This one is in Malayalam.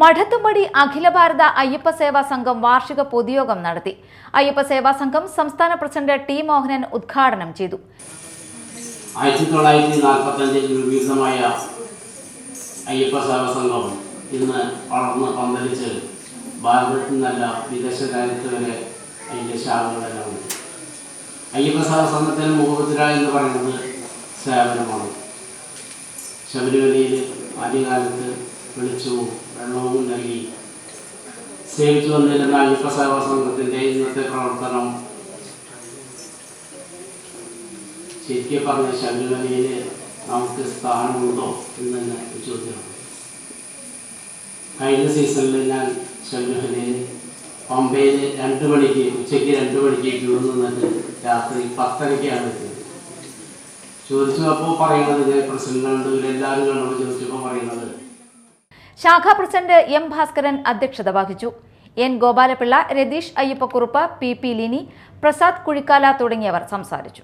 മഠത്തുംപടി അഖില ഭാരത അയ്യപ്പ സേവാ സംഘം വാർഷിക പൊതുയോഗം നടത്തി. അയ്യപ്പ സേവാ സംഘം സംസ്ഥാന പ്രസിഡന്റ് ടി മോഹനൻ ഉദ്ഘാടനം ചെയ്തു. ആയിരത്തി തൊള്ളായിരത്തി നാൽപ്പത്തഞ്ചിൽ രൂപീകൃതമായ അയ്യപ്പ സേവാ സംഘം ഇന്ന് വളർന്ന് പന്തലിച്ച് ഭാരതത്തിൽ നിന്നല്ല വിദേശ രാജ്യത്ത് വരെ അതിന്റെ ശാഖകളെല്ലാം ഉണ്ട്. അയ്യപ്പ സേവാ സംഘത്തിന് മുഖപുദ്ര എന്ന് പറയുന്നത് സേവനമാണ്. ശബരിമലയിൽ ആദ്യകാലത്ത് വെളിച്ചവും വെള്ളവും നൽകി സേവിച്ചു വന്നിരുന്ന അയ്യപ്പ സേവാ സംഘത്തിന്റെ ഇന്നത്തെ പ്രവർത്തനം. ശരിക്കും പറഞ്ഞ ശബരിമലയിൽ നമുക്ക് സ്ഥാനമുണ്ടോ എന്ന് തന്നെ ചോദ്യമാണ് കഴിഞ്ഞ സീസണിൽ ഞാൻ ശബരിമലയിൽ പമ്പയിൽ രണ്ട് മണിക്ക് ഉച്ചയ്ക്ക് രണ്ട് മണിക്ക് ക്യൂ നിന്നിട്ട് രാത്രി പത്തരയ്ക്കാണ് എത്തിയത്. ചോദിച്ചപ്പോൾ പറയുന്നത് പ്രസിഡന്റ് കണ്ടു. ഇവരെല്ലാവരും കണ്ടപ്പോൾ ചോദിച്ചപ്പോൾ പറയുന്നത് ശാഖാ പ്രസിഡന്റ് എം ഭാസ്കരൻ അധ്യക്ഷത വഹിച്ചു. N Gopalapillai Ratheesh Ayyappakurup P P Lini Prasad Kuzhikkala തുടങ്ങിയവർ സംസാരിച്ചു.